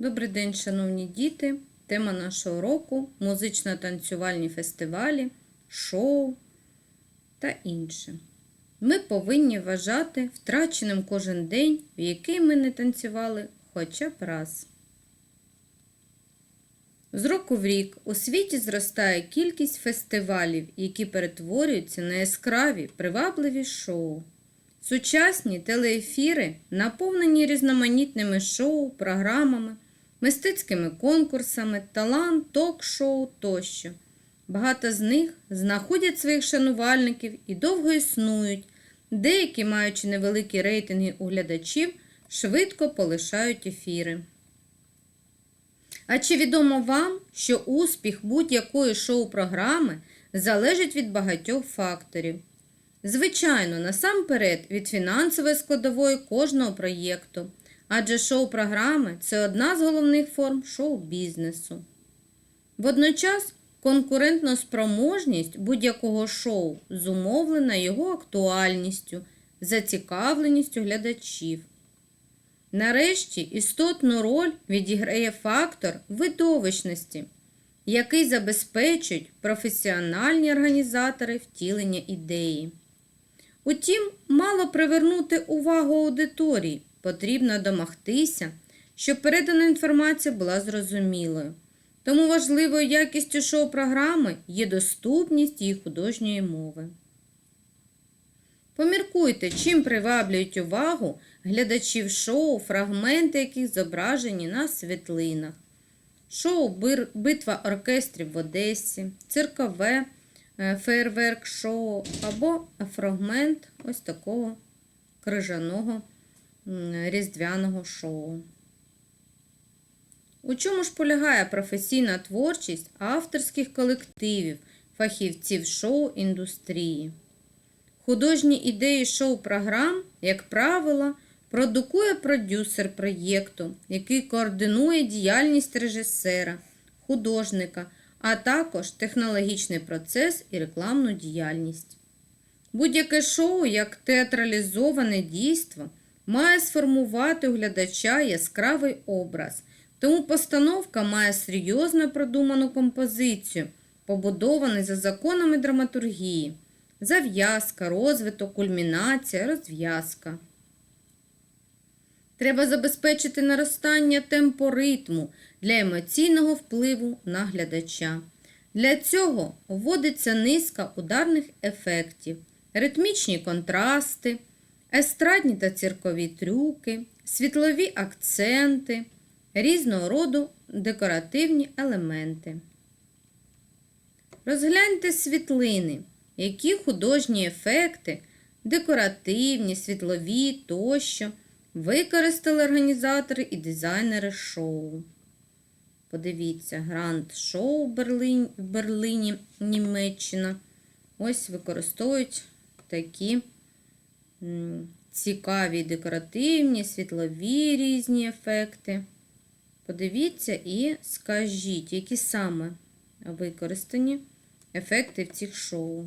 Добрий день, шановні діти! Тема нашого року музично-танцювальні фестивалі, шоу та інше. Ми повинні вважати втраченим кожен день, в який ми не танцювали хоча б раз. З року в рік у світі зростає кількість фестивалів, які перетворюються на яскраві, привабливі шоу. Сучасні телеефіри наповнені різноманітними шоу, програмами, мистецькими конкурсами, талант, ток-шоу тощо. Багато з них знаходять своїх шанувальників і довго існують. Деякі, маючи невеликі рейтинги у глядачів, швидко полишають ефіри. А чи відомо вам, що успіх будь-якої шоу-програми залежить від багатьох факторів? Звичайно, насамперед від фінансової складової кожного проєкту, адже шоу-програми це одна з головних форм шоу-бізнесу. Водночас конкурентна спроможність будь-якого шоу зумовлена його актуальністю, зацікавленістю глядачів. Нарешті істотну роль відіграє фактор видовищності, який забезпечують професіональні організатори втілення ідеї. Утім, мало привернути увагу аудиторії, потрібно домогтися, щоб передана інформація була зрозумілою. Тому важливою якістю шоу-програми є доступність її художньої мови. Поміркуйте, чим приваблюють увагу глядачів шоу, фрагменти яких зображені на світлинах. Шоу Битва оркестрів в Одесі, циркове фейерверк шоу або фрагмент ось такого крижаного різдвяного шоу. У чому ж полягає професійна творчість авторських колективів, фахівців шоу-індустрії? Художні ідеї шоу-програм, як правило, продукує продюсер проєкту, який координує діяльність режисера, художника, а також технологічний процес і рекламну діяльність. Будь-яке шоу, як театралізоване дійство, має сформувати у глядача яскравий образ, тому постановка має серйозно продуману композицію, побудовану за законами драматургії, зав'язка, розвиток, кульмінація, розв'язка. Треба забезпечити наростання темпоритму для емоційного впливу на глядача. Для цього вводиться низка ударних ефектів, ритмічні контрасти, естрадні та циркові трюки, світлові акценти, різного роду декоративні елементи. Розгляньте світлини, які художні ефекти, декоративні, світлові тощо використали організатори і дизайнери шоу. Подивіться, Гранд шоу в Берлині, Німеччина. Ось використовують такі цікаві декоративні, світлові різні ефекти. Подивіться і скажіть, які саме використані ефекти в цих шоу.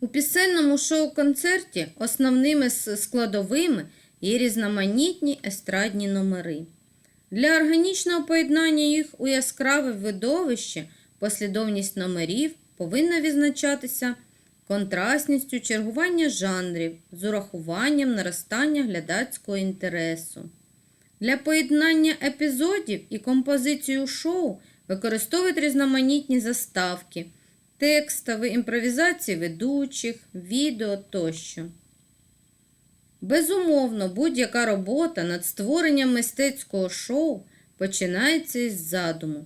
У пісенному шоу-концерті основними складовими є різноманітні естрадні номери. Для органічного поєднання їх у яскраве видовище послідовність номерів повинна відзначатися контрастністю чергування жанрів з урахуванням наростання глядацького інтересу. Для поєднання епізодів і композицію шоу використовують різноманітні заставки, текстові імпровізації ведучих, відео тощо. Безумовно, будь-яка робота над створенням мистецького шоу починається із задуму.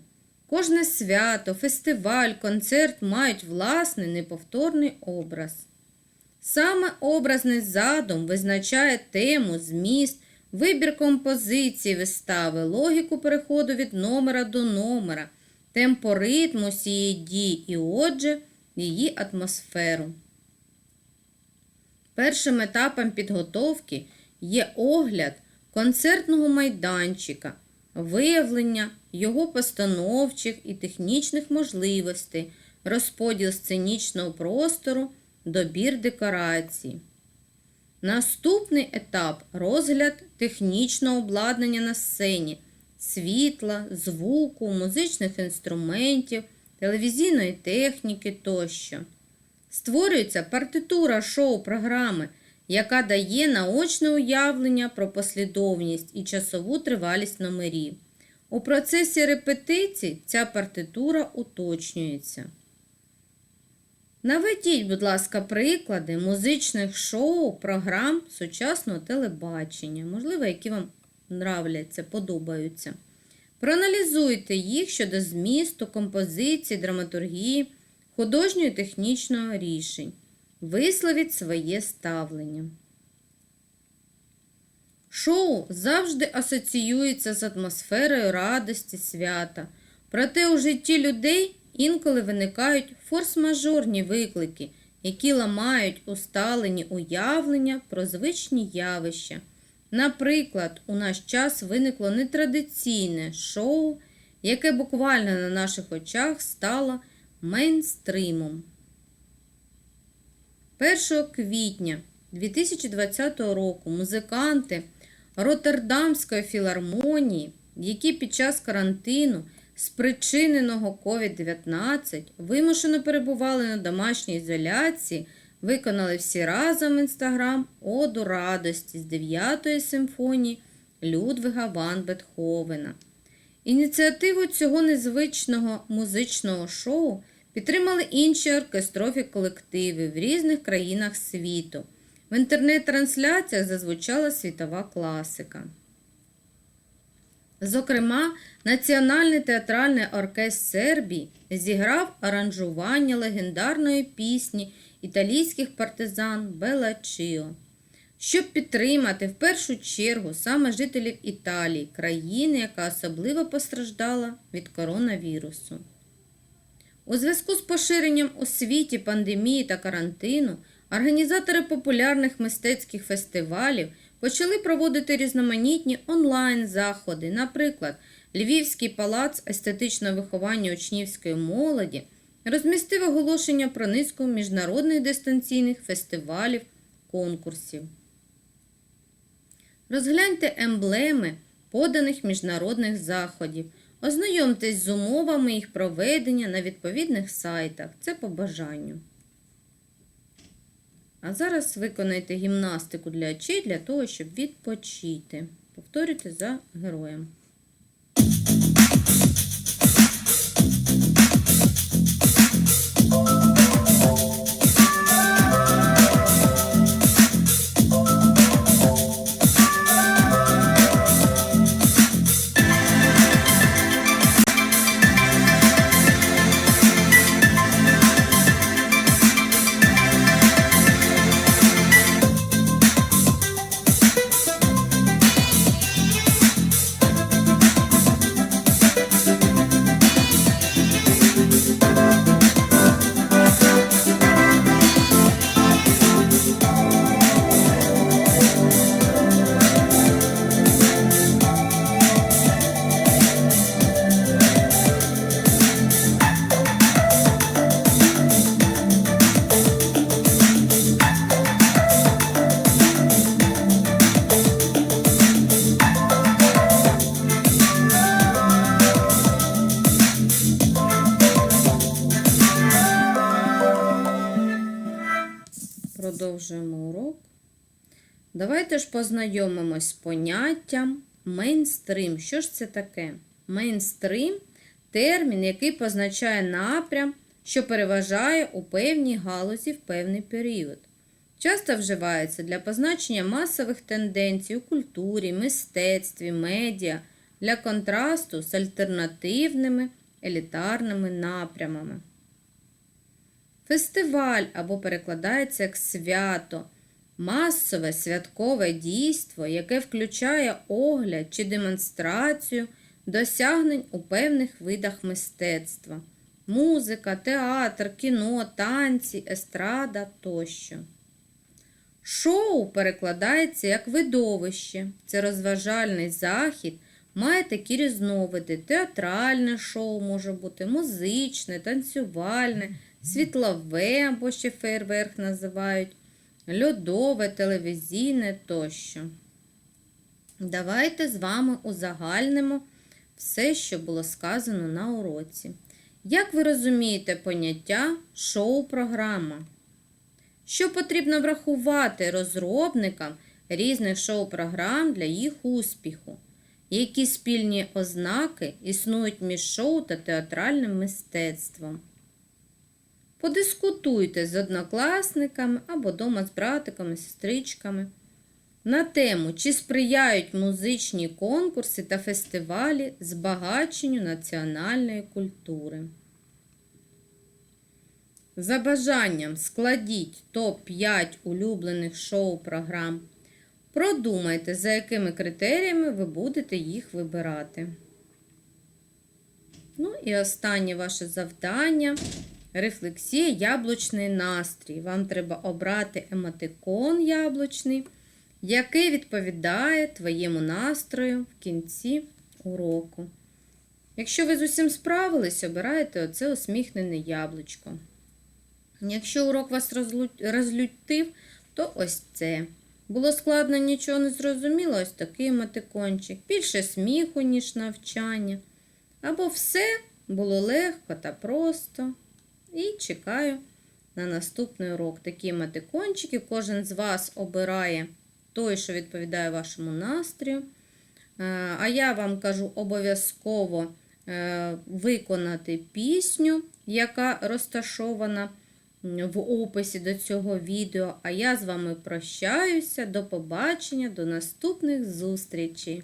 Кожне свято, фестиваль, концерт мають власний неповторний образ. Саме образний задум визначає тему, зміст, вибір композиції вистави, логіку переходу від номера до номера, темпоритму цієї дії і, отже, її атмосферу. Першим етапом підготовки є огляд концертного майданчика, виявлення його постановчих і технічних можливостей, розподіл сценічного простору, добір декорацій. Наступний етап розгляд технічного обладнання на сцені, світла, звуку, музичних інструментів, телевізійної техніки тощо. Створюється партитура шоу-програми, яка дає наочне уявлення про послідовність і часову тривалість номерів. У процесі репетицій ця партитура уточнюється. Наведіть, будь ласка, приклади музичних шоу, програм сучасного телебачення, можливо, які вам нравляться, подобаються. Проаналізуйте їх щодо змісту, композиції, драматургії, художньої технічного рішень. Висловіть своє ставлення. Шоу завжди асоціюється з атмосферою радості, свята. Проте у житті людей інколи виникають форс-мажорні виклики, які ламають усталені уявлення про звичні явища. Наприклад, у наш час виникло нетрадиційне шоу, яке буквально на наших очах стало мейнстримом. 1 квітня 2020 року музиканти Роттердамської філармонії, які під час карантину, спричиненого COVID-19, вимушено перебували на домашній ізоляції, виконали всі разом інстаграм Оду радості з 9-ї симфонії Людвига Ван Бетховена. Ініціативу цього незвичного музичного шоу підтримали інші оркестрові колективи в різних країнах світу. В інтернет-трансляціях зазвучала світова класика. Зокрема, Національний театральний оркестр Сербії зіграв аранжування легендарної пісні італійських партизан Бела Чіо, щоб підтримати в першу чергу саме жителів Італії, країни, яка особливо постраждала від коронавірусу. У зв'язку з поширенням у світі пандемії та карантину організатори популярних мистецьких фестивалів почали проводити різноманітні онлайн-заходи, наприклад, Львівський палац естетичного виховання учнівської молоді розмістив оголошення про низку міжнародних дистанційних фестивалів, конкурсів. Розгляньте емблеми поданих міжнародних заходів. Ознайомтесь з умовами їх проведення на відповідних сайтах. Це по бажанню. А зараз виконайте гімнастику для очей для того, щоб відпочити. Повторюйте за героєм. Продовжуємо урок. Давайте ж познайомимось з поняттям мейнстрим. Що ж це таке? Мейнстрим термін, який позначає напрям, що переважає у певній галузі в певний період. Часто вживається для позначення масових тенденцій у культурі, мистецтві, медіа для контрасту з альтернативними елітарними напрямами. Фестиваль або перекладається як свято, масове святкове дійство, яке включає огляд чи демонстрацію досягнень у певних видах мистецтва музика, театр, кіно, танці, естрада тощо. Шоу перекладається як видовище. Це розважальний захід, має такі різновиди. Театральне шоу може бути, музичне, танцювальне, світлове або ще фейерверк називають, льодове, телевізійне тощо. Давайте з вами узагальнимо все, що було сказано на уроці. Як ви розумієте поняття шоу-програма? Що потрібно врахувати розробникам різних шоу-програм для їх успіху? Які спільні ознаки існують між шоу та театральним мистецтвом? Подискутуйте з однокласниками або дома з братиками, сестричками на тему, чи сприяють музичні конкурси та фестивалі збагаченню національної культури. За бажанням складіть топ-5 улюблених шоу-програм. Продумайте, за якими критеріями ви будете їх вибирати. Ну і останнє ваше завдання рефлексія яблучний настрій. Вам треба обрати емотикон яблучний, який відповідає твоєму настрою в кінці уроку. Якщо ви з усім справились, обирайте оце усміхнене яблучко. Якщо урок вас розлютив, то ось це. Було складно, нічого не зрозуміло, ось такий матикончик. Більше сміху, ніж навчання. Або все було легко та просто. І чекаю на наступний урок. Такі матикончики. Кожен з вас обирає той, що відповідає вашому настрою. Е, А я вам кажу обов'язково е, виконати пісню, яка розташована в описі до цього відео. А я з вами прощаюся. До побачення, до наступних зустрічей!